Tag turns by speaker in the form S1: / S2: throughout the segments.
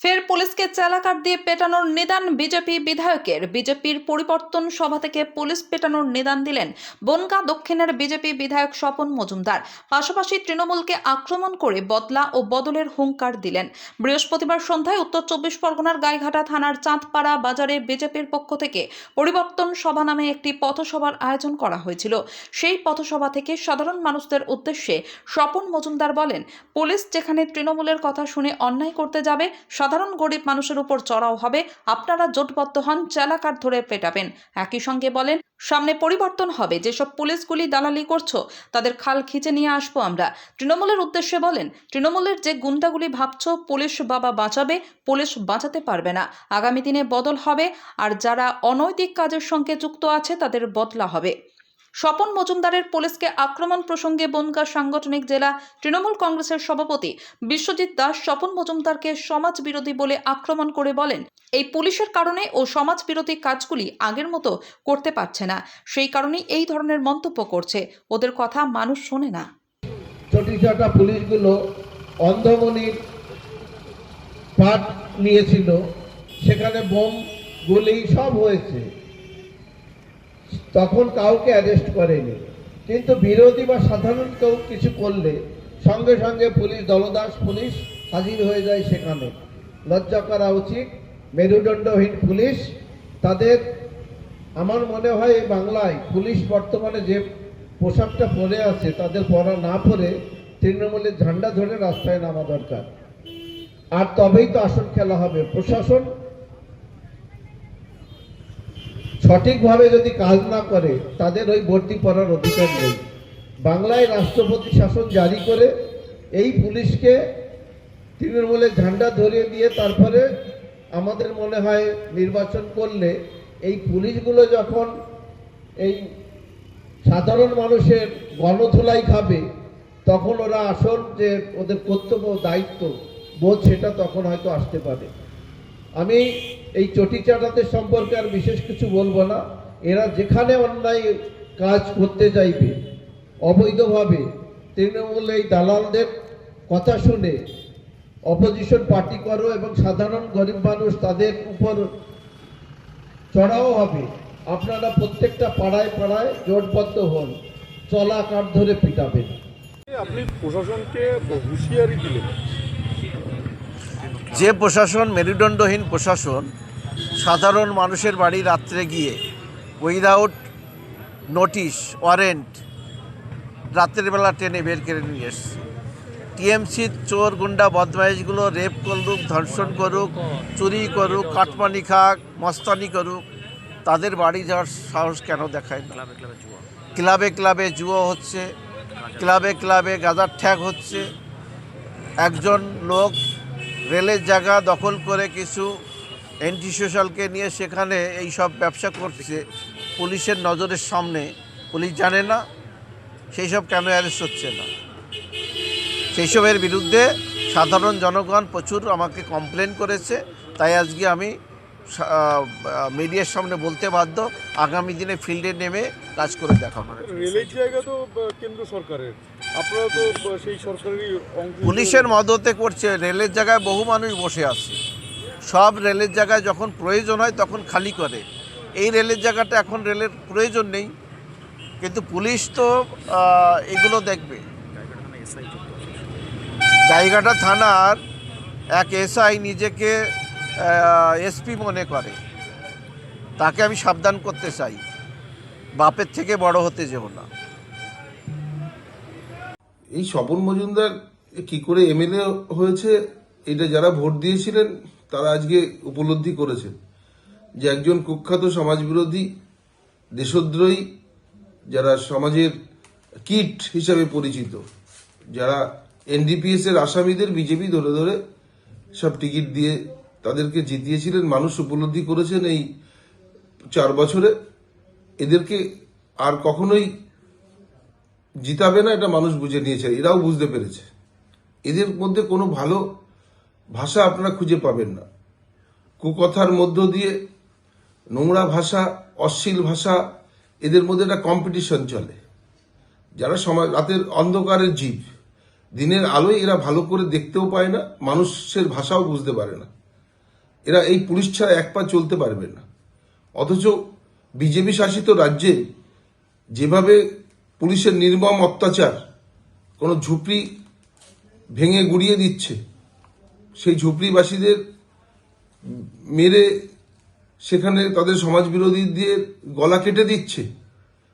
S1: ফের পুলিশকে চালাকার দিয়ে পেটানোর নিদান বিজেপি বিধায়কের। বিজেপির পরিবর্তন সভা থেকে পুলিশ পেটানোর নিদান দিলেন বনগা দক্ষিণের বিজেপি বিধায়ক স্বপন মজুমদার। পাশাপাশি তৃণমূলকে আক্রমণ করে বদলা ও বদলের হুঙ্কার দিলেন। বৃহস্পতিবার সন্ধ্যায় উত্তর চব্বিশ পরগনার গাইঘাটা থানার চাঁদপাড়া বাজারে বিজেপির পক্ষ থেকে পরিবর্তন সভা নামে একটি পথসভার আয়োজন করা হয়েছিল। সেই পথসভা থেকে সাধারণ মানুষদের উদ্দেশ্যে স্বপন মজুমদার বলেন, পুলিশ যেখানে তৃণমূলের কথা শুনে অন্যায় করতে যাবে সাধারণ গরিব মানুষের উপর চড়াও হবে। আপনারা জোটবদ্ধ হন, চালাকার ধরে পেটাবেন। একই সঙ্গে বলেন, সামনে পরিবর্তন হবে। যেসব পুলিশগুলি দালালি করছ, তাদের খাল খিচে নিয়ে আসব আমরা। তৃণমূলের উদ্দেশ্যে বলেন, তৃণমূলের যে গুন্ডাগুলি ভাবছ, পুলিশ বাবা বাঁচাবে, পুলিশ বাঁচাতে পারবে না। আগামী দিনে বদল হবে, আর যারা অনৈতিক কাজের সঙ্গে যুক্ত আছে, তাদের বদলা হবে। স্বপন মজুমদারের পুলিশকে আক্রমণ প্রসঙ্গে বনগা সাংগঠনিক জেলা তৃণমূল কংগ্রেসের সভাপতি বিশ্বজিৎ দাস স্বপন মজুমদারকে সমাজ বিরোধী বলে আক্রমণ করে বলেন, এই পুলিশের কারণে ও সমাজ বিরোধী কাজগুলি আগের মতো করতে পারছে না। সেই কারণেই এই ধরনের মন্তব্য করছে। ওদের কথা মানুষ শোনে না।
S2: পুলিশগুলো নিয়েছিল। সেখানে বোম গুলি সব হয়েছে। তখন কাউকে অ্যারেস্ট করেনি। কিন্তু বিরোধী বা সাধারণ কেউ কিছু করলে সঙ্গে সঙ্গে পুলিশ, দলদাস পুলিশ হাজির হয়ে যায় সেখানে। লজ্জা করা উচিত। মেরুদণ্ডহীন পুলিশ। তাদের আমার মনে হয় এই বাংলায় পুলিশ বর্তমানে যে পোশাকটা পরে আছে, তাদের পরা না পরে তৃণমূলের ঝান্ডা ধরে রাস্তায় নামা দরকার। আর তবেই তো আসল খেলা হবে। প্রশাসন সঠিকভাবে যদি কাজ না করে, তাদের ওই ভর্তি পড়ার অধিকার নেই। বাংলায় রাষ্ট্রপতি শাসন জারি করে এই পুলিশকে তৃণমূলের ঝান্ডা ধরিয়ে দিয়ে তারপরে আমাদের মনে হয় নির্বাচন করলে এই পুলিশগুলো যখন এই সাধারণ মানুষের গণধোলাই খাবে, তখন ওরা আসল যে ওদের কর্তব্য দায়িত্ব বোধ সেটা তখন হয়তো আসতে পারে। আমি এই চটি চাটাদের সম্পর্কে আর বিশেষ কিছু বলব না। এরা যেখানে অন্যায় কাজ করতে চাইবে, অবৈধভাবে, তৃণমূল এই দালালদের কথা শুনে অপোজিশন পার্টি করো এবং সাধারণ গরিব মানুষ তাদের উপর চড়াও হবে। আপনারা প্রত্যেকটা পাড়ায় পাড়ায় জোটবদ্ধ হন চলা কাঠ ধরে পিটাবেন।
S3: আপনি প্রশাসনকে হুঁশিয়ারি দিলেন।
S4: যে প্রশাসন মেরুদণ্ডহীন প্রশাসন সাধারণ মানুষের বাড়ি রাত্রে গিয়ে উইদাউট নোটিশ ওয়ারেন্ট রাত্রের বেলা ট্রেনে বের করে নিয়ে এসছে। টিএমসির চোর গুন্ডা বদমাইশগুলো রেপ করুক ধর্ষণ করুক চুরি করুক কাটমানি খাক মস্তানি করুক তাদের বাড়ি যাওয়ার সাহস কেন দেখায় না? ক্লাবে ক্লাবে জুয়ো। হচ্ছে ক্লাবে ক্লাবে গাজার ঠ্যাক হচ্ছে একজন লোক রেলের জায়গা দখল করে কিছু অ্যান্টি সোশ্যালকে নিয়ে সেখানে এই সব ব্যবসা করছে। পুলিশের নজরের সামনে। পুলিশ জানে না, সেই সব কেন অ্যারেস্ট হচ্ছে না? সেই সবের বিরুদ্ধে সাধারণ জনগণ প্রচুর আমাকে কমপ্লেন করেছে। তাই আজকে আমি মিডিয়ার সামনে বলতে বাধ্য। আগামী দিনে ফিল্ডে নেমে কাজ করে দেখাবো।
S3: রেলের জায়গা তো কেন্দ্র সরকারের।
S4: পুলিশের মদতে করছে, রেলের জায়গায় বহু মানুষ বসে আছে। সব রেলের জায়গায় যখন প্রয়োজন হয় তখন খালি করে। এই রেলের জায়গাটা এখন রেলের প্রয়োজন নেই। কিন্তু পুলিশ তো এগুলো দেখবে। গাইঘাটা থানার এক এসআই নিজেকে এসপি মনে করে। তাকে আমি সাবধান করতে চাই। বাপের থেকে বড় হতে যেও না।
S5: এই স্বপন মজুমদার কি করে এমএলএ হয়েছে? এটা যারা ভোট দিয়েছিলেন, তারা আজকে উপলব্ধি করেছেন যে একজন কুখ্যাত সমাজবিরোধী, দেশদ্রোহী, যারা সমাজের কিট হিসাবে পরিচিত, যারা এনডিপিএস এর আসামিদের বিজেপি ধরে ধরে সব টিকিট দিয়ে তাদেরকে জিতিয়েছিলেন, মানুষ উপলব্ধি করেছেন এই চার বছরে। এদেরকে আর কখনোই জিতাবে না, এটা মানুষ বুঝে নিয়েছে, এরাও বুঝতে পেরেছে। এদের মধ্যে কোনো ভালো ভাষা আপনারা খুঁজে পাবেন না। কুকথার মধ্য দিয়ে নোংরা ভাষা, অশ্লীল ভাষা, এদের মধ্যে একটা কম্পিটিশন চলে। যারা সমাজ রাতের অন্ধকারের জীব, দিনের আলোয় এরা ভালো করে দেখতেও পায় না, মানুষের ভাষাও বুঝতে পারে না। এরা এই পুলিশ ছাড়া এক পা চলতে পারবে না। অথচ বিজেপি শাসিত রাজ্যে যেভাবে পুলিশের নির্মম অত্যাচার, কোনো ঝুপড়ি ভেঙে গুড়িয়ে দিচ্ছে। সেই ঝুপড়িবাসীদের মেরে সেখানে তাদের সমাজ দিয়ে গলা কেটে দিচ্ছে।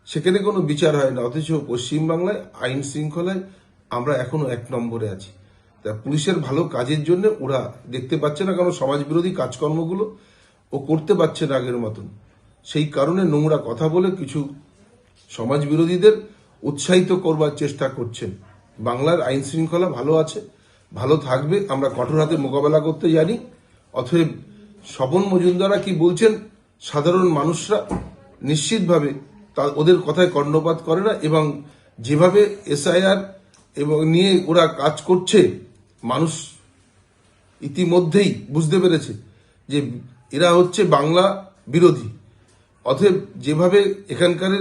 S5: সেখানে কোনো বিচার হয় না। অথচ পশ্চিমবাংলায় আইন শৃঙ্খলায় আমরা এখনও এক নম্বরে আছি। তা পুলিশের ভালো কাজের জন্য ওরা দেখতে পাচ্ছে না কারণ সমাজ বিরোধী কাজকর্মগুলো ও করতে পারছে না আগের মতন। সেই কারণে নোংরা কথা বলে কিছু সমাজ বিরোধীদের উৎসাহিত করবার চেষ্টা করছেন। বাংলার আইন শৃঙ্খলা ভালো আছে, ভালো থাকবে, আমরা কঠোর হাতে মোকাবেলা করতে জানি। অতএব স্বপন মজুমদারা কি বলছেন, সাধারণ মানুষরা নিশ্চিতভাবে ওদের কথায় কর্ণপাত করে না এবং যেভাবে এসআইআর এবং নিয়ে ওরা কাজ করছে, মানুষ ইতিমধ্যেই বুঝতে পেরেছে যে এরা হচ্ছে বাংলা বিরোধী। অতএব যেভাবে এখানকার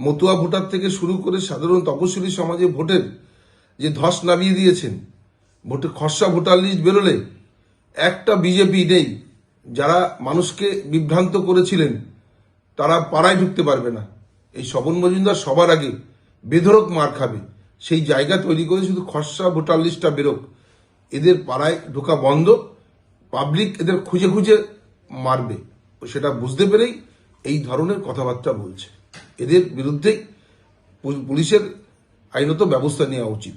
S5: মতুয়া ভোটার থেকে শুরু করে সাধারণ তপশিলি সমাজে ভোটের যে ধস নামিয়ে দিয়েছেন, ভোটে খসড়া ভোটার লিস্ট বেরোলে একটা বিজেপি নেই। যারা মানুষকে বিভ্রান্ত করেছিলেন, তারা পাড়ায় ঢুকতে পারবে না। এই স্বপন মজুমদার সবার আগে বেধরক মার খাবে। সেই জায়গা তৈরি করে শুধু খসড়া ভোটার লিস্টটা বেরোক। এদের পাড়ায় ঢোকা বন্ধ, পাবলিক এদের খুঁজে খুঁজে মারবে। সেটা বুঝতে পেরেই এই ধরনের কথাবার্তা বলছে। এদের বিরুদ্ধেই পুলিশের আইনত ব্যবস্থা নেওয়া উচিত।